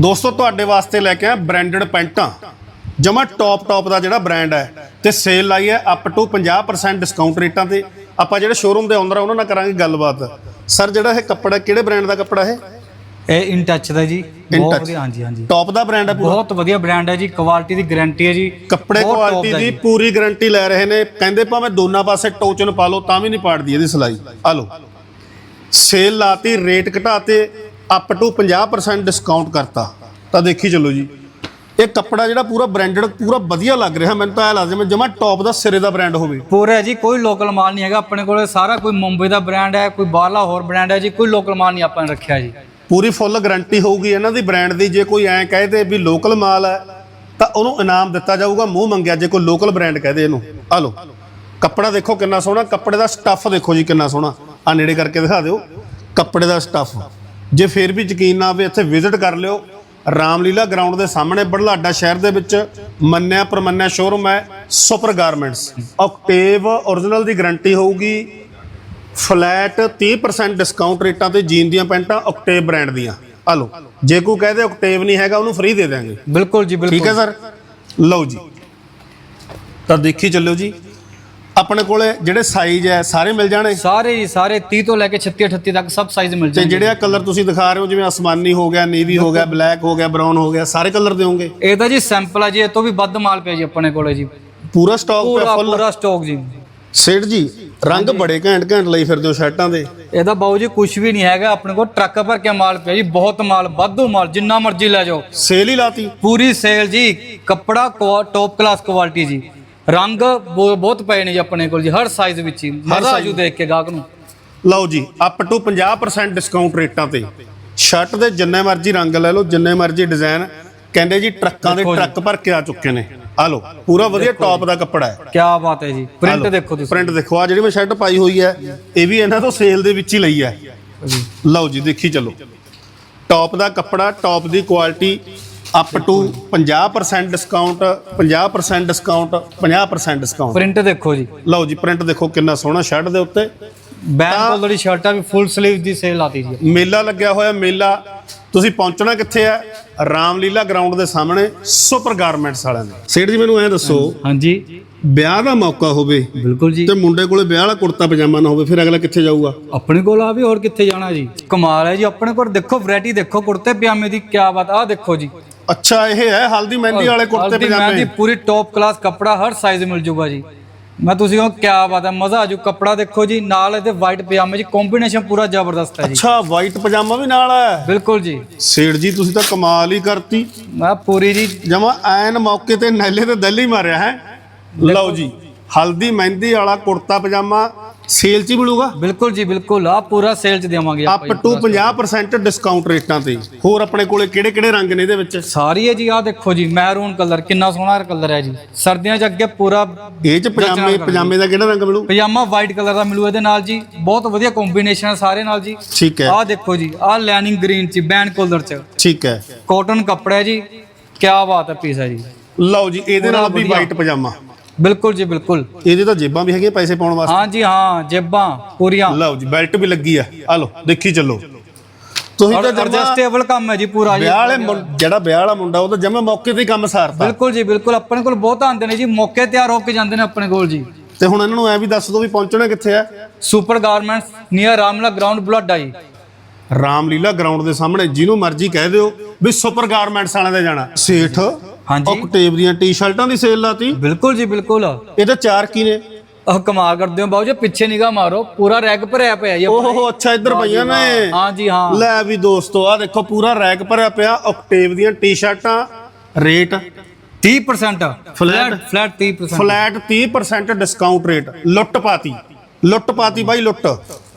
ਦੋਸਤੋ ਤੁਹਾਡੇ ਵਾਸਤੇ ਲੈ ਕੇ ਆਇਆ ਬ੍ਰਾਂਡਡ ਪੈਂਟਾਂ। ਜਮਾ ਟੌਪ ਟੌਪ ਦਾ ਜਿਹੜਾ ਬ੍ਰਾਂਡ ਹੈ ਤੇ ਸੇਲ ਲਾਈ ਹੈ ਅਪ ਟੂ 50% ਡਿਸਕਾਊਂਟ ਰੇਟਾਂ ਤੇ। ਆਪਾਂ ਜਿਹੜੇ ਸ਼ੋਰੂਮ ਦੇ ਓਨਰ ਆ ਉਹਨਾਂ ਨਾਲ ਕਰਾਂਗੇ ਗੱਲਬਾਤ। ਸਰ ਜਿਹੜਾ ਇਹ ਕੱਪੜਾ ਕਿਹੜੇ ਬ੍ਰਾਂਡ ਦਾ ਕੱਪੜਾ ਹੈ ਇਹ ਇਨ ਟੱਚ ਦਾ ਜੀ। ਬਹੁਤ। ਵਧੀਆ ਹਾਂਜੀ ਹਾਂਜੀ। ਟੌਪ ਦਾ ਬ੍ਰਾਂਡ ਹੈ ਪੂਰਾ? ਬਹੁਤ ਵਧੀਆ ਬ੍ਰਾਂਡ ਹੈ ਜੀ। ਕੁਆਲਿਟੀ ਦੀ ਗਾਰੰਟੀ ਹੈ ਜੀ। ਕੱਪੜੇ ਬਹੁਤ top ਕੁਆਲਿਟੀ ਦਾ ਦੀ ਜੀ। ਪੂਰੀ ਗਾਰੰਟੀ ਲੈ ਰਹੇ ਨੇ। ਕਹਿੰਦੇ ਭਾਵੇਂ ਦੋਨਾਂ ਪਾਸੇ ਟੋਚਨ ਪਾ ਲਓ ਤਾਂ ਵੀ ਨਹੀਂ ਪਾੜਦੀ ਇਹਦੀ ਸਿਲਾਈ। ਆ ਲਓ ਸੇਲ ਲਾਤੀ ਰੇਟ ਘਟਾਤੇ। ਅਪ ਟੂ 50% ਡਿਸਕਾਊਂਟ ਕਰਤਾ। ਤਾਂ ਦੇਖੀ ਚੱਲੋ ਜੀ। ਇਹ ਕੱਪੜਾ ਜਿਹੜਾ ਪੂਰਾ ਬ੍ਰਾਂਡਡ ਪੂਰਾ ਵਧੀਆ ਲੱਗ ਰਿਹਾ। ਮੈਨੂੰ ਤਾਂ ਇਹ ਲੱਗਦਾ ਜਿਵੇਂ ਜਮਾ ਟੌਪ ਦਾ ਸਿਰੇ ਦਾ ਬ੍ਰਾਂਡ ਹੋਵੇ। ਪੂਰਾ ਜੀ ਕੋਈ ਲੋਕਲ ਮਾਲ ਨਹੀਂ ਹੈਗਾ। ਆਪਣੇ ਕੋਲ ਸਾਰਾ ਕੋਈ ਮੁੰਬਈ ਦਾ ਬ੍ਰਾਂਡ ਹੈ ਕੋਈ ਬਾਹਰਲਾ ਹੋਰ ਬ੍ਰਾਂਡ ਹੈ ਜੀ ਕੋਈ ਲੋਕਲ ਮਾਲ ਨਹੀਂ ਆਪਾਂ ਨੇ ਰੱਖਿਆ ਜੀ। ਪੂਰੀ ਫੁੱਲ ਗਾਰੰਟੀ ਹੋਊਗੀ ਇਹਨਾਂ ਦੀ ਬ੍ਰਾਂਡ ਦੀ। ਜੇ ਕੋਈ ਐਂ ਕਹੇ ਤੇ ਵੀ ਲੋਕਲ ਮਾਲ ਹੈ ਤਾਂ ਉਹਨੂੰ ਇਨਾਮ ਦਿੱਤਾ ਜਾਊਗਾ ਮੂੰਹ ਮੰਗਿਆ ਜੇ ਕੋਈ ਲੋਕਲ ਬ੍ਰਾਂਡ ਕਹਦੇ ਇਹਨੂੰ। ਆ ਲਓ। ਕੱਪੜਾ ਦੇਖੋ ਕਿੰਨਾ ਸੋਹਣਾ। ਕੱਪੜੇ ਦਾ ਸਟੱਫ ਦੇਖੋ ਜੀ ਕਿੰਨਾ ਸੋਹਣਾ। ਆ ਨੇੜੇ ਕਰਕੇ ਦਿਖਾ ਦਿਓ। ਕੱਪੜੇ ਦਾ ਸਟੱਫ ਜੇ ਫੇਰ ਵੀ ਯਕੀਨ ਨਾ ਆਵੇ ਇੱਥੇ ਵਿਜ਼ਿਟ ਕਰ ਲਿਓ। ਰਾਮਲੀਲਾ ਗਰਾਊਂਡ ਦੇ ਸਾਹਮਣੇ ਬੜਲਾਡਾ ਸ਼ਹਿਰ ਦੇ ਵਿੱਚ ਮੰਨਿਆ ਪ੍ਰਮੰਨਿਆ ਸ਼ੋਰੂਮ ਹੈ ਸੁਪਰ ਗਾਰਮੈਂਟਸ। ਆਕਟੇਵ origignal ਦੀ ਗਾਰੰਟੀ ਹੋਊਗੀ। ਫਲੈਟ 30% ਡਿਸਕਾਊਂਟ ਰੇਟਾਂ ਤੇ ਜੀਨ ਦੀਆਂ ਪੈਂਟਾਂ ਆਕਟੇਵ ਬ੍ਰਾਂਡ ਦੀਆਂ। ਆ ਲਓ ਜੇ ਕੋਈ ਕਹਦੇ ਆਕਟੇਵ ਨਹੀਂ ਹੈਗਾ ਉਹਨੂੰ ਫ੍ਰੀ ਦੇ ਦਿਆਂਗੇ। ਬਿਲਕੁਲ ਜੀ ਬਿਲਕੁਲ ਠੀਕ ਹੈ ਸਰ ਲਓ ਜੀ। ਤਾਂ ਦੇਖੀ ਚੱਲਿਓ ਜੀ। ਆਪਣੇ ਕੋਲੇ ਜਿਹੜੇ ਸਾਈਜ਼ ਹੈ ਸਾਰੇ ਮਿਲ ਜਾਣੇ? ਸਾਰੇ ਜੀ ਸਾਰੇ 30 ਤੋਂ ਲੈ ਕੇ 36 38 ਤੱਕ ਸਭ ਸਾਈਜ਼ ਮਿਲ ਤੇ ਜਾਣਗੇ ਜਿਹੜੇ ਆ ਕਲਰ ਤੁਸੀਂ ਦਿਖਾ ਰਹੇ ਹੋ ਜਿਵੇਂ ਅਸਮਾਨੀ ਹੋ ਗਿਆ ਨੇਵੀ ਹੋ ਗਿਆ ਬਲੈਕ ਹੋ ਗਿਆ ਬਰਾਊਨ ਹੋ ਗਿਆ ਸਾਰੇ ਕਲਰ ਦਿਓਗੇ? ਇਹ ਤਾਂ ਜੀ ਸੈਂਪਲ ਹੈ ਜੀ ਇਹ ਤੋਂ ਵੀ ਵੱਧ ਮਾਲ ਪਿਆ ਜੀ ਆਪਣੇ ਕੋਲੇ ਜੀ। ਪੂਰਾ ਸਟਾਕ ਪਿਆ ਪੂਰਾ ਫੁੱਲ ਪੂਰਾ ਸਟਾਕ ਜੀ। ਸੇਠ ਜੀ ਰੰਗ ਬੜੇ ਘੈਂਟ ਘੈਂਟ ਲਈ ਫਿਰਦੇ ਹੋ ਸ਼ਰਟਾਂ ਦੇ। ਇਹਦਾ ਬਾਊ ਜੀ ਕੁਝ ਵੀ ਨਹੀਂ ਹੈਗਾ ਆਪਣੇ ਕੋਲ ਟਰੱਕ ਭਰ ਕੇ ਮਾਲ ਪਿਆ ਜੀ ਬਹੁਤ ਮਾਲ ਵਾਧੂ ਮਾਲ ਜਿੰਨਾ ਮਰਜ਼ੀ ਲੈ ਜਾਓ। ਸੇਲ ਹੀ ਲਾਤੀ? ਪੂਰੀ ਸੇਲ ਜੀ ਕੱਪੜਾ ਟੌਪ ਕਲਾਸ ਕੁਆਲਿਟੀ ਜੀ। ਰੰਗ ਬਹੁ- ਬਹੁਤ ਪਏ ਨੇ ਜੀ ਆਪਣੇ ਕੋਲ ਜੀ ਹਰ ਸਾਈਜ਼ ਵਿੱਚ ਹੀ। ਮਜ਼ਾ ਆਜੂ ਦੇਖ ਕੇ ਗਾਹਕ ਨੂੰ। ਲਓ ਜੀ ਅਪ ਟੂ 50% ਡਿਸਕਾਊਂਟ ਰੇਟਾਂ ਤੇ। ਸ਼ਰਟ ਦੇ ਜਿੰਨੇ ਮਰਜ਼ੀ ਰੰਗ ਲੈ ਲਓ ਜਿੰਨੇ ਮਰਜ਼ੀ ਡਿਜ਼ਾਈਨ ਕਹਿੰਦੇ ਜੀ ਟਰੱਕਾਂ ਦੇ ਦੇਖੋ ਜੀ। ਟਰੱਕ ਭਰ ਕੇ ਆ ਚੁੱਕੇ ਨੇ। ਆ ਲਓ ਪੂਰਾ ਵਧੀਆ ਟੌਪ ਦਾ ਕੱਪੜਾ ਹੈ। ਕੀ ਬਾਤ ਹੈ ਜੀ। ਪ੍ਰਿੰਟ ਦੇਖੋ ਤੁਸੀਂ। ਪ੍ਰਿੰਟ ਦੇਖੋ। ਆ ਜਿਹੜੀ ਮੈਂ ਸ਼ਰਟ ਪਾਈ ਹੋਈ ਹੈ ਇਹ ਵੀ ਇਹਨਾਂ ਤੋਂ ਸੇਲ ਦੇ ਵਿੱਚ ਹੀ ਲਈ ਹੈ। ਲਓ ਜੀ ਦੇਖੀ ਚੱਲੋ। ਟੌਪ ਦਾ ਕੱਪੜਾ top the quality up to 50% discount 50% discount 50% discount print ਦੇਖੋ ਜੀ। ਲਓ ਜੀ ਪ੍ਰਿੰਟ ਦੇਖੋ ਕਿੰਨਾ ਸੋਹਣਾ ਸ਼ਰਟ ਦੇ ਉੱਤੇ। ਬੈਕ ਕਲਰ ਦੀ ਸ਼ਰਟਾਂ ਵੀ ਫੁੱਲ ਸਲੀਵ ਦੀ ਸੇਲ ਆਤੀ ਜੀ। ਮੇਲਾ ਲੱਗਿਆ ਹੋਇਆ ਮੇਲਾ। ਤੁਸੀਂ ਪਹੁੰਚਣਾ ਕਿੱਥੇ ਹੈ ਰਾਮਲੀਲਾ ਗਰਾਊਂਡ ਦੇ ਸਾਹਮਣੇ ਸੁਪਰ ਗਾਰਮੈਂਟਸ ਵਾਲਿਆਂ ਦੇ। ਸੇਠ ਜੀ ਮੈਨੂੰ ਐਂ ਦੱਸੋ ਹਾਂਜੀ। ਵਿਆਹ ਦਾ ਮੌਕਾ ਹੋਵੇ ਬਿਲਕੁਲ ਜੀ। ਤੇ ਮੁੰਡੇ ਕੋਲੇ ਵਿਆਹ ਵਾਲਾ ਕੁੜਤਾ ਪਜਾਮਾ ਨਾ ਹੋਵੇ ਫਿਰ ਅਗਲਾ ਕਿੱਥੇ ਜਾਊਗਾ? ਆਪਣੇ ਕੋਲ ਆ ਵੀ ਹੋਰ ਕਿੱਥੇ ਜਾਣਾ ਜੀ? ਕਮਾਲ ਹੈ ਜੀ ਆਪਣੇ ਕੋਲ ਦੇਖੋ ਵੈਰਾਈਟੀ ਦੇਖੋ ਕੁੜਤੇ ਪਜਾਮੇ ਦੀ ਕੀ ਬਾਤ ਆ ਦੇਖੋ ਜੀ। ਅੱਛਾ ਇਹ ਹੈ ਹਲਦੀ ਮਹਿੰਦੀ ਵਾਲੇ ਕੁੜਤੇ ਹਲਦੀ ਮਹਿੰਦੀ ਪਜਾਮੇ ਪੂਰੀ ਟੌਪ ਕਲਾਸ ਕੱਪੜਾ ਹਰ ਸਾਈਜ਼ ਮਿਲ ਜੂਗਾ ਜੀ। ਮੈਂ ਤੁਸੀਂ ਕਹੋ ਕੀ ਬਾਤ ਹੈ ਮਜ਼ਾ ਆਜੂ ਕੱਪੜਾ ਦੇਖੋ ਜੀ ਨਾਲ ਇਹਦੇ ਵਾਈਟ ਪਜਾਮੇ ਜੀ ਕੰਬੀਨੇਸ਼ਨ ਪੂਰਾ ਜ਼ਬਰਦਸਤ ਹੈ ਜੀ। ਅੱਛਾ ਵਾਈਟ ਪਜਾਮਾ ਵੀ ਨਾਲ ਹੈ? ਬਿਲਕੁਲ ਜੀ। ਸੇਠ ਜੀ ਤੁਸੀਂ ਤਾਂ ਕਮਾਲ ਹੀ ਕਰਤੀ। ਮੈਂ ਪੂਰੀ ਜੀ ਜਮਾ ਐਨ ਮੌਕੇ ਤੇ ਨੈਲੇ ਤੇ ਦਿੱਲੀ ਮਾਰਿਆ ਹੈ? ਲਓ ਜੀ ਹਲਦੀ ਮਹਿੰਦੀ ਵਾਲਾ ਕੁੜਤਾ ਪਜਾਮਾ ਸੇਲ 'ਚ ਹੀ ਮਿਲੂਗਾ? ਬਿਲਕੁਲ ਜੀ ਬਿਲਕੁਲ। ਆ ਪੂਰਾ ਸੇਲ ਚ ਦੇਵਾਂਗੇ ਅਪ। ਟੂ 50% ਡਿਸਕਾਊਂਟ ਰੇਟਾਂ ਤੇ। ਹੋਰ ਆਪਣੇ ਕੋਲੇ ਕਿਹੜੇ ਕਿਹੜੇ ਰੰਗ ਨੇ ਇਹਦੇ ਵਿੱਚ? ਸਾਰੀ ਹੈ ਜੀ ਆ ਦੇਖੋ ਜੀ ਮੈਰੂਨ ਕਲਰ ਕਿੰਨਾ ਸੋਹਣਾ ਕਲਰ ਹੈ ਜੀ। ਸਰਦੀਆਂ ਚ ਅੱਗੇ ਪੂਰਾ ਇਹ 'ਚ ਪਜਾਮੇ ਪਜਾਮੇ ਦਾ ਕਿਹੜਾ ਰੰਗ ਮਿਲੂ? ਪਜਾਮਾ ਵਾਈਟ ਕਲਰ ਦਾ ਮਿਲੂ ਇਹਦੇ ਨਾਲ ਜੀ। ਬਹੁਤ ਵਧੀਆ ਕੰਬੀਨੇਸ਼ਨ ਹੈ ਸਾਰੇ ਨਾਲ ਜੀ। ਠੀਕ ਹੈ। ਆਹ ਦੇਖੋ ਜੀ ਆਹ ਲੈਨਿੰਗ ਗ੍ਰੀਨ ਚ ਬੈਂਡ ਕਲਰ ਚ। ਠੀਕ ਹੈ। ਕਾਟਨ ਕੱਪੜਾ ਹੈ ਜੀ। ਕੀ ਬਾਤ ਹੈ ਪੀਸ ਹੈ ਜੀ। ਲਓ ਜੀ ਇਹਦੇ ਨਾਲ ਵੀ। ਵਾਈਟ ਪਜਾਮਾ। ਬਿਲਕੁਲ ਜੀ ਬਿਲਕੁਲ। ਇਹਦੇ ਤਾਂ ਜੇਬਾਂ ਵੀ ਹੈਗੀਆਂ ਪੈਸੇ ਪਾਉਣ ਵਾਸਤੇ? ਹਾਂ ਜੀ ਹਾਂ ਜੇਬਾਂ ਪੂਰੀਆਂ। ਲਓ ਜੀ ਬੈਲਟ ਵੀ ਲੱਗੀ ਆ। ਆ ਲਓ ਦੇਖੀ ਚੱਲੋ। ਤੁਸੀਂ ਤਾਂ ਐਡਜਸਟੇਬਲ ਕੰਮ ਹੈ ਜੀ ਪੂਰਾ ਜੀ। ਵਿਆਹ ਵਾਲੇ ਜਿਹੜਾ ਵਿਆਹ ਵਾਲਾ ਮੁੰਡਾ ਉਹ ਤਾਂ ਜਮਾ ਮੌਕੇ ਤੇ ਹੀ ਕੰਮ ਸਾਰਤਾ। ਬਿਲਕੁਲ ਜੀ ਬਿਲਕੁਲ ਆਪਣੇ ਕੋਲ ਬਹੁਤ ਆਉਂਦੇ ਨੇ ਜੀ ਮੌਕੇ ਤਿਆਰ ਹੋ ਕੇ ਜਾਂਦੇ ਨੇ ਆਪਣੇ ਕੋਲ ਜੀ। ਤੇ ਹੁਣ ਇਹਨਾਂ ਨੂੰ ਐ ਵੀ ਦੱਸ ਦਿਓ ਵੀ ਪਹੁੰਚਣਾ ਕਿੱਥੇ ਆ? ਸੁਪਰ ਗਾਰਮੈਂਟਸ ਨੀਅਰ ਰਾਮਲਾ ਗਰਾਊਂਡ ਬਲੱਡਾ ਜੀ ਰਾਮਲੀਲਾ ਗਰਾਊਂਡ ਦੇ ਸਾਹਮਣੇ ਜਿਹਨੂੰ ਮਰਜ਼ੀ ਕਹਿ ਦਿਓ ਵੀ ਸੁਪਰ ਗਾਰਮੈਂਟਸ ਵਾਲਿਆਂ ਦੇ ਜਾਣਾ। ਸੇਠ ਹਾਂਜੀ। ਆਕਟੇਵ ਦੀਆਂ ਟੀ-ਸ਼ਰਟਾਂ ਦੀ ਸੇਲ ਲਾਤੀ। ਬਿਲਕੁਲ ਜੀ ਬਿਲਕੁਲ। ਇਹਦੇ ਚਾਰ ਕੀ ਨੇ ਆਹ ਕਮਾਲ ਕਰਦੇ ਹੋ ਬਾਬੂ ਜੀ ਪਿੱਛੇ ਨਿਗਾਹ ਮਾਰੋ ਪੂਰਾ ਰੈਕ ਭਰਿਆ ਪਿਆ ਜੀ ਆਪਣਾ। ਓਹੋ ਅੱਛਾ ਇੱਧਰ ਪਈਆਂ ਨੇ। ਹਾਂ ਜੀ ਹਾਂ। ਲੈ ਵੀ ਦੋਸਤੋ ਆ ਦੇਖੋ ਪੂਰਾ ਰੈਕ ਭਰਿਆ ਪਿਆ ਆਕਟੇਵ ਦੀਆਂ ਟੀ-ਸ਼ਰਟਾਂ rate. 30% flat. Flat 30% flat 30% discount rate ਲੁੱਟ ਪਾਤੀ। ਲੁੱਟ ਪਾਤੀ ਬਾਈ ਲੁੱਟ।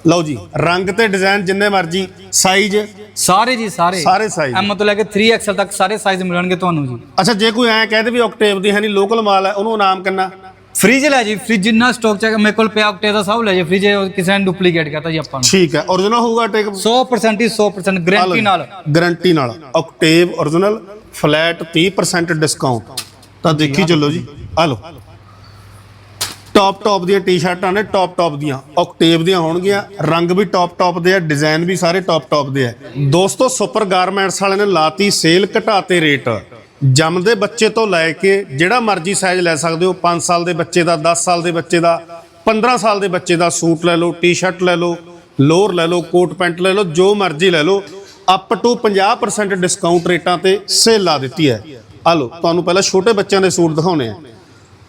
ਲਓ ਜੀ ਰੰਗ ਤੇ ਡਿਜ਼ਾਈਨ ਜਿੰਨੇ ਮਰਜ਼ੀ ਸਾਈਜ਼ ਸਾਰੇ ਜੀ ਸਾਰੇ। ਸਾਰੇ ਸਾਈਜ਼ ਐਮ ਤੋਂ ਲੈ ਕੇ 3XL ਤੱਕ ਸਾਰੇ ਸਾਈਜ਼ ਮਿਲਣਗੇ ਤੁਹਾਨੂੰ ਜੀ। ਅੱਛਾ ਜੇ ਕੋਈ ਐਂ ਕਹਦੇ ਵੀ ਆਕਟੇਵ ਦੀ ਹੈ ਨਹੀਂ ਲੋਕਲ ਮਾਲ ਹੈ ਉਹਨੂੰ ਇਨਾਮ ਕਿੰਨਾ? ਫ੍ਰਿਜ ਲੈ ਜੀ ਫ੍ਰਿਜ ਜਿੰਨਾ ਸਟਾਕ ਚ ਹੈਗਾ, ਮੇਰੇ ਕੋਲ ਪਿਆ ਆਕਟੇ ਦਾ ਸਭ ਲੈ ਜੀ ਫ੍ਰਿਜ ਕਿਸੇ ਨੇ ਡੁਪਲੀਕੇਟ ਕਰਤਾ ਜੀ ਆਪਾਂ ਨੂੰ। ਠੀਕ ਹੈ origignal ਹੋਊਗਾ ਟੇਕ 100% ਹੀ 100% ਗਾਰੰਟੀ ਨਾਲ। ਗਾਰੰਟੀ ਨਾਲ। ਆਕਟੇਵ origignal ਫਲੈਟ 30% ਡਿਸਕਾਊਂਟ ਤਾਂ ਦੇਖੀ ਚੱਲੋ ਜੀ ਆ ਲਓ। ਟੌਪ ਟੌਪ ਦੀਆਂ ਟੀ-ਸ਼ਰਟਾਂ ਨੇ ਟੌਪ ਟੌਪ ਦੀਆਂ। ਆਕਟੇਵ ਦੀਆਂ ਹੋਣਗੀਆਂ, ਰੰਗ ਵੀ ਟੌਪ ਟੌਪ ਦੇ ਆ ਡਿਜ਼ਾਈਨ ਵੀ ਸਾਰੇ ਟੌਪ ਟੌਪ ਦੇ ਆ। ਦੋਸਤੋ ਸੁਪਰ ਗਾਰਮੈਂਟਸ ਵਾਲਿਆਂ ਨੇ ਲਾਤੀ ਸੇਲ ਘਟਾਤੇ ਰੇਟ ਜੰਮਦੇ ਬੱਚੇ ਤੋਂ ਲੈ ਕੇ ਜਿਹੜਾ ਮਰਜ਼ੀ ਸਾਈਜ਼ ਲੈ ਸਕਦੇ ਹੋ 5 ਸਾਲ ਦੇ ਬੱਚੇ ਦਾ 10 ਸਾਲ ਦੇ ਬੱਚੇ ਦਾ 15 ਸਾਲ ਦੇ ਬੱਚੇ ਦਾ ਸੂਟ ਲੈ ਲਓ ਟੀ-ਸ਼ਰਟ ਲੈ ਲਓ, ਲੋਅਰ ਲੈ ਲਓ, ਕੋਟ ਪੈਂਟ ਲੈ ਲਓ, ਜੋ ਮਰਜ਼ੀ ਲੈ ਲਓ ਅਪ ਟੂ 50% ਡਿਸਕਾਊਂਟ ਰੇਟਾਂ ਤੇ ਸੇਲ ਲਾ ਦਿੱਤੀ ਹੈ। ਆ ਲਓ, ਤੁਹਾਨੂੰ ਪਹਿਲਾਂ ਛੋਟੇ ਬੱਚਿਆਂ ਦੇ ਸੂਟ ਦਿਖਾਉਣੇ ਆ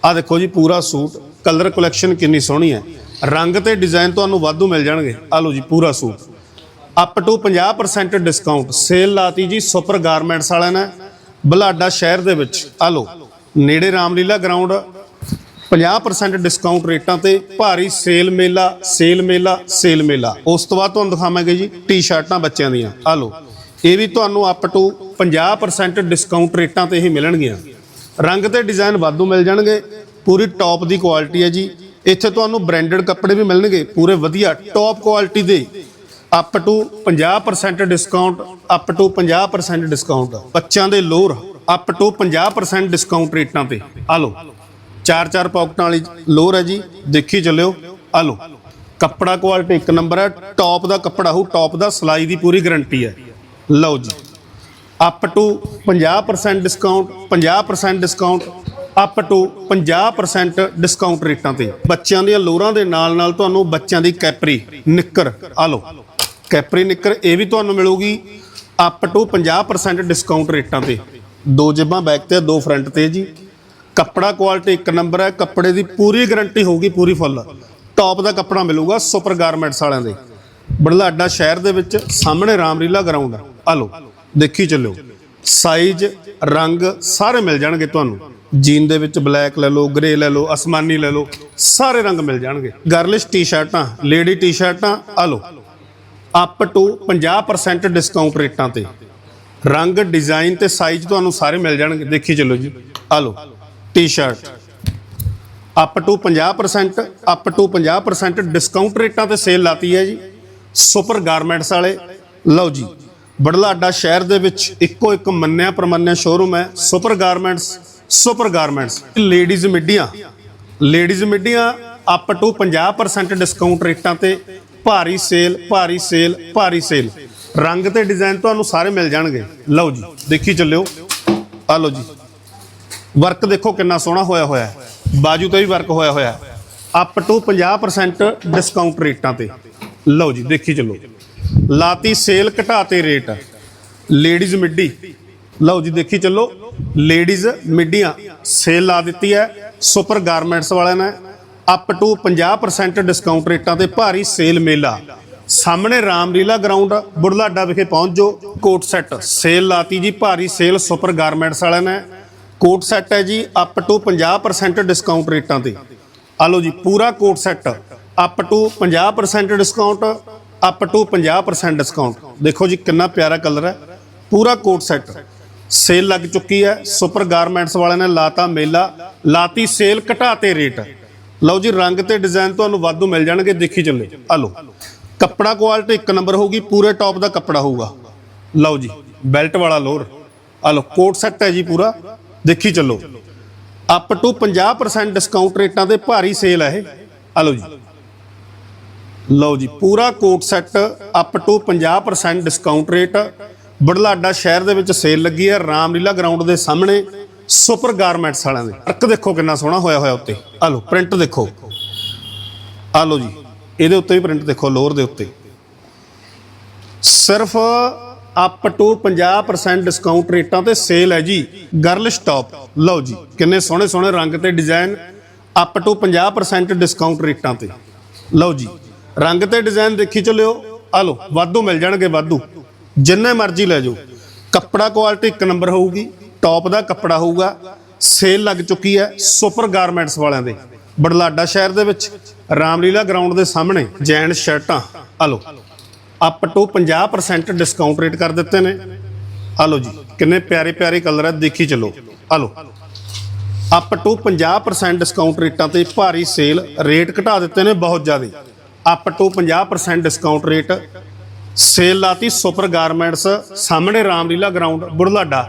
ਆ ਦੇਖੋ ਜੀ, ਪੂਰਾ ਸੂਟ। ਕਲਰ ਕਲੈਕਸ਼ਨ ਕਿੰਨੀ ਸੋਹਣੀ ਹੈ। ਰੰਗ ਤੇ ਡਿਜ਼ਾਈਨ ਤੁਹਾਨੂੰ ਵਾਧੂ ਮਿਲ ਜਾਣਗੇ। ਆ ਲਓ ਜੀ, ਪੂਰਾ suit. Up to 50% discount sale ਲਾਤੀ ਜੀ ਸੁਪਰ ਗਾਰਮੈਂਟਸ ਵਾਲਿਆਂ ਨੇ। ਬਲਾਡਾ ਸ਼ਹਿਰ ਦੇ ਵਿੱਚ। ਆ ਲਓ, ਨੇੜੇ ਰਾਮਲੀਲਾ ਗਰਾਊਂਡ 50% ਡਿਸਕਾਊਂਟ ਰੇਟਾਂ ਤੇ ਭਾਰੀ ਸੇਲ ਮੇਲਾ ਸੇਲ ਮੇਲਾ ਸੇਲ ਮੇਲਾ। ਉਸ ਤੋਂ ਬਾਅਦ ਤੁਹਾਨੂੰ ਦਿਖਾਵਾਂਗੇ ਜੀ ਟੀ-ਸ਼ਰਟਾਂ ਬੱਚਿਆਂ ਦੀਆਂ। ਆ ਲਓ, ਇਹ ਵੀ ਤੁਹਾਨੂੰ ਅਪ ਟੂ 50% ਡਿਸਕਾਊਂਟ ਰੇਟਾਂ ਤੇ ਹੀ ਮਿਲਣਗੀਆਂ। ਰੰਗ ਤੇ ਡਿਜ਼ਾਈਨ ਵਾਧੂ ਮਿਲ ਜਾਣਗੇ। ਪੂਰੀ ਟੌਪ ਦੀ ਕੁਆਲਿਟੀ ਹੈ ਜੀ। ਇੱਥੇ ਤੁਹਾਨੂੰ ਬ੍ਰਾਂਡਡ ਕੱਪੜੇ ਵੀ ਮਿਲਣਗੇ, ਪੂਰੇ ਵਧੀਆ ਟੌਪ ਕੁਆਲਿਟੀ ਦੇ। Up to 50% discount up to 50% discount ਬੱਚਿਆਂ ਦੇ ਲੋਅਰ ਅਪ ਟੂ 50% ਡਿਸਕਾਊਂਟ ਰੇਟਾਂ ਤੇ। ਆ ਲਓ ਚਾਰ ਚਾਰ ਪਾਕਟਾਂ ਵਾਲੀ ਲੋਅਰ ਹੈ ਜੀ। ਦੇਖੀ ਚੱਲਿਓ, ਆ ਲਓ। ਕੱਪੜਾ ਕੁਆਲਿਟੀ ਇੱਕ ਨੰਬਰ ਹੈ ਟੌਪ ਦਾ ਕੱਪੜਾ ਹੋ ਟੌਪ ਦਾ ਸਿਲਾਈ ਦੀ ਪੂਰੀ ਗਾਰੰਟੀ ਹੈ। ਲਓ ਜੀ up to 50% discount 50% discount up to 50% discount ਰੇਟਾਂ ਤੇ। ਬੱਚਿਆਂ ਦੀਆਂ ਲੋਰਾਂ ਦੇ ਨਾਲ ਨਾਲ ਤੁਹਾਨੂੰ ਬੱਚਿਆਂ ਦੀ ਕੈਪਰੀ, ਨਿੱਕਰ, ਆ ਲਓ, ਕੈਪਰੀ, ਨਿੱਕਰ, ਇਹ ਵੀ ਤੁਹਾਨੂੰ ਮਿਲੂਗੀ ਅਪ ਟੂ 50% ਡਿਸਕਾਊਂਟ ਰੇਟਾਂ ਤੇ। ਦੋ ਜੇਬਾਂ ਬੈਕ ਤੇ, ਦੋ ਫਰੰਟ ਤੇ ਜੀ। ਕੱਪੜਾ ਕੁਆਲਿਟੀ ਇੱਕ ਨੰਬਰ ਹੈ, ਕੱਪੜੇ ਦੀ ਪੂਰੀ ਗਾਰੰਟੀ ਹੋਊਗੀ ਪੂਰੀ ਫੁੱਲ ਟੌਪ ਦਾ ਕੱਪੜਾ ਮਿਲੂਗਾ ਸੁਪਰ ਗਾਰਮੈਂਟਸ ਵਾਲਿਆਂ ਦੇ। ਬੜਲਾਡਾ ਸ਼ਹਿਰ ਦੇ ਵਿੱਚ ਸਾਹਮਣੇ ਰਾਮਲੀਲਾ ਗਰਾਊਂਡ ਆ। ਲਓ, ਦੇਖੀ ਚੱਲਿਓ। ਸਾਈਜ਼ ਰੰਗ ਸਾਰੇ ਮਿਲ ਜਾਣਗੇ ਤੁਹਾਨੂੰ। ਜੀਨ ਦੇ ਵਿੱਚ ਬਲੈਕ ਲੈ ਲਓ, ਗ੍ਰੇ ਲੈ ਲਓ, ਅਸਮਾਨੀ ਲੈ ਲਓ, ਸਾਰੇ ਰੰਗ ਮਿਲ ਜਾਣਗੇ। ਗਰਲਿਸ਼ ਟੀ-ਸ਼ਰਟਾਂ, ਲੇਡੀ ਟੀ-ਸ਼ਰਟਾਂ, ਆ ਲਓ। ਅਪ ਟੂ 50% ਡਿਸਕਾਊਂਟ ਰੇਟਾਂ ਤੇ। ਰੰਗ ਡਿਜ਼ਾਈਨ ਤੇ ਸਾਈਜ਼ ਤੁਹਾਨੂੰ ਸਾਰੇ ਮਿਲ ਜਾਣਗੇ। ਦੇਖੀ ਚਲੋ ਜੀ। ਆ ਲਓ, T-shirt. Up to 50% up to 50% discount ਰੇਟਾਂ ਤੇ ਸੇਲ ਲਾਤੀ ਹੈ ਜੀ। ਸੁਪਰ ਗਾਰਮੈਂਟਸ ਵਾਲੇ। ਲਓ ਜੀ, ਬੜਲਾਡਾ ਸ਼ਹਿਰ ਦੇ ਵਿੱਚ ਇੱਕੋ ਇੱਕ ਮੰਨਿਆ ਪ੍ਰਮੰਨਿਆ ਸ਼ੋਰੂਮ ਹੈ। Super garments super garments, ladies ਮਿੱਡੀਆਂ। Ladies ਮਿੱਡੀਆਂ ਅਪ ਟੂ 50% ਡਿਸਕਾਊਂਟ ਰੇਟਾਂ ਤੇ ਭਾਰੀ ਸੇਲ ਭਾਰੀ ਸੇਲ ਭਾਰੀ ਸੇਲ ਰੰਗ ਤੇ ਡਿਜ਼ਾਈਨ ਤੁਹਾਨੂੰ ਸਾਰੇ ਮਿਲ ਜਾਣਗੇ। ਲਓ ਜੀ, ਦੇਖੀ ਚੱਲਿਓ। ਆ ਲਓ ਜੀ। ਵਰਕ ਦੇਖੋ ਕਿੰਨਾ ਸੋਹਣਾ ਹੋਇਆ ਹੋਇਆ ਹੈ। ਬਾਜੂ ਤੇ ਵੀ ਵਰਕ ਹੋਇਆ ਹੋਇਆ ਹੈ। ਅਪ ਟੂ 50% ਡਿਸਕਾਊਂਟ ਰੇਟਾਂ ਤੇ। ਲਓ ਜੀ, ਦੇਖੀ ਚੱਲੋ ਲਾਤੀ ਸੇਲ ਘਟਾਤੇ ਰੇਟ ਲੇਡੀਜ਼ ਮਿੱਡੀ ਲਓ ਜੀ, ਦੇਖੀ ਚੱਲੋ। ਲੇਡੀਜ਼ ਮਿੱਡੀਆਂ ਸੇਲ ਲਾ ਦਿੱਤੀ ਹੈ। ਸੁਪਰ ਗਾਰਮੈਂਟਸ ਵਾਲਿਆਂ ਨੇ ਅਪ ਟੂ 50% ਡਿਸਕਾਊਂਟ ਰੇਟਾਂ ਤੇ ਭਾਰੀ ਸੇਲ ਮੇਲਾ। ਸਾਹਮਣੇ ਰਾਮਲੀਲਾ ਗਰਾਊਂਡ ਬੁਢਲਾਡਾ ਵਿਖੇ ਪਹੁੰਚ ਜੋ ਕੋਟ ਸੈੱਟ ਸੇਲ ਲਾਤੀ ਜੀ, ਭਾਰੀ ਸੇਲ ਸੁਪਰ ਗਾਰਮੈਂਟਸ ਵਾਲਿਆਂ ਨੇ। ਕੋਟ ਸੈੱਟ ਹੈ ਜੀ ਅਪ ਟੂ 50% ਡਿਸਕਾਊਂਟ ਰੇਟਾਂ ਤੇ। ਆ ਲਓ ਜੀ, ਪੂਰਾ coat set up to 50% discount up to 50% discount ਦੇਖੋ ਜੀ, ਕਿੰਨਾ ਪਿਆਰਾ ਕਲਰ ਹੈ। ਪੂਰਾ ਕੋਟ ਸੈੱਟ ਸੇਲ ਲੱਗ ਚੁੱਕੀ ਹੈ। ਸੁਪਰ ਗਾਰਮੈਂਟਸ ਵਾਲਿਆਂ ਨੇ ਲਾਤਾ ਮੇਲਾ। ਲਾਤੀ ਸੇਲ ਘਟਾਤੇ ਰੇਟ। ਲਓ ਜੀ, ਰੰਗ ਤੇ ਡਿਜ਼ਾਈਨ ਤੁਹਾਨੂੰ ਵਾਧੂ ਮਿਲ ਜਾਣਗੇ। ਦੇਖੀ ਚੱਲੇ। ਆ ਲਓ। ਕੱਪੜਾ ਕੁਆਲਿਟੀ ਇੱਕ ਨੰਬਰ ਹੋਊਗੀ। ਪੂਰੇ ਟੌਪ ਦਾ ਕੱਪੜਾ ਹੋਊਗਾ। ਲਓ ਜੀ, ਬੈਲਟ ਵਾਲਾ ਲੋਅਰ ਆ ਲਓ, ਕੋਟ ਸੈੱਟ ਹੈ ਜੀ ਪੂਰਾ। ਦੇਖੀ ਚੱਲੋ। ਅਪ ਟੂ 50% ਡਿਸਕਾਊਂਟ ਰੇਟਾਂ ਤੇ ਭਾਰੀ ਸੇਲ ਹੈ ਇਹ। ਆ ਲਓ ਜੀ। ਲਓ ਜੀ, ਪੂਰਾ coat set up to 50% discount rate. Budhlada ਸ਼ਹਿਰ ਦੇ ਵਿੱਚ ਸੇਲ ਲੱਗੀ ਹੈ ਰਾਮਲੀਲਾ ਗਰਾਊਂਡ ਦੇ ਸਾਹਮਣੇ ਸੁਪਰ ਗਾਰਮੈਂਟਸ ਵਾਲਿਆਂ ਦੇ। ਅਰਕ ਦੇਖੋ ਕਿੰਨਾ ਸੋਹਣਾ ਹੋਇਆ ਹੋਇਆ ਉੱਤੇ। ਆ ਲਓ, ਪ੍ਰਿੰਟ ਦੇਖੋ। ਆ ਲਓ ਜੀ, ਇਹਦੇ ਉੱਤੇ ਵੀ ਪ੍ਰਿੰਟ ਦੇਖੋ, ਲੋਅਰ ਦੇ ਉੱਤੇ। ਸਿਰਫ ਅਪ ਟੂ 50% ਡਿਸਕਾਊਂਟ ਰੇਟਾਂ ਤੇ ਸੇਲ ਹੈ ਜੀ। Girl stop. ਲਓ ਜੀ, ਕਿੰਨੇ ਸੋਹਣੇ ਸੋਹਣੇ ਰੰਗ ਤੇ ਡਿਜ਼ਾਈਨ ਅਪ ਟੂ 50% ਡਿਸਕਾਊਂਟ ਰੇਟਾਂ ਤੇ। ਲਓ ਜੀ, ਰੰਗ ਤੇ ਡਿਜ਼ਾਈਨ ਦੇਖੀ ਚੱਲਿਓ। ਆ ਲਓ, ਵਾਧੂ ਮਿਲ ਜਾਣਗੇ, ਵਾਧੂ। ਜਿੰਨੇ ਮਰਜ਼ੀ ਲੈ ਜਾਓ। ਕੱਪੜਾ ਕੁਆਲਿਟੀ ਇੱਕ ਨੰਬਰ ਹੋਊਗੀ ਟੌਪ ਦਾ ਕੱਪੜਾ ਹੋਊਗਾ ਸੇਲ ਲੱਗ ਚੁੱਕੀ ਹੈ ਸੁਪਰ ਗਾਰਮੈਂਟਸ ਵਾਲਿਆਂ ਦੇ। ਬੜਲਾਡਾ ਸ਼ਹਿਰ ਦੇ ਵਿੱਚ, ਰਾਮਲੀਲਾ ਗਰਾਊਂਡ ਦੇ ਸਾਹਮਣੇ ਜੈਂਟ ਸ਼ਰਟਾਂ। ਆ ਲਓ ਅਪ ਟੂ 50% ਡਿਸਕਾਊਂਟ ਰੇਟ ਕਰ ਦਿੱਤੇ ਨੇ। ਆ ਜੀ, ਕਿੰਨੇ ਪਿਆਰੇ ਪਿਆਰੇ ਕਲਰ ਹੈ, ਦੇਖੀ ਚੱਲੋ। ਹਲੋ ਲਓ ਅਪ ਟੂ 50% ਡਿਸਕਾਊਂਟ ਰੇਟਾਂ ਤੇ ਭਾਰੀ ਸੇਲ ਰੇਟ ਘਟਾ ਦਿੱਤੇ ਨੇ ਬਹੁਤ ਜ਼ਿਆਦਾ। Up to 50% discount rate sale ਲਾਤੀ ਸੁਪਰ ਗਾਰਮੈਂਟਸ ਸਾਹਮਣੇ ਰਾਮਲੀਲਾ ਗਰਾਊਂਡ ਬੁਢਲਾਡਾ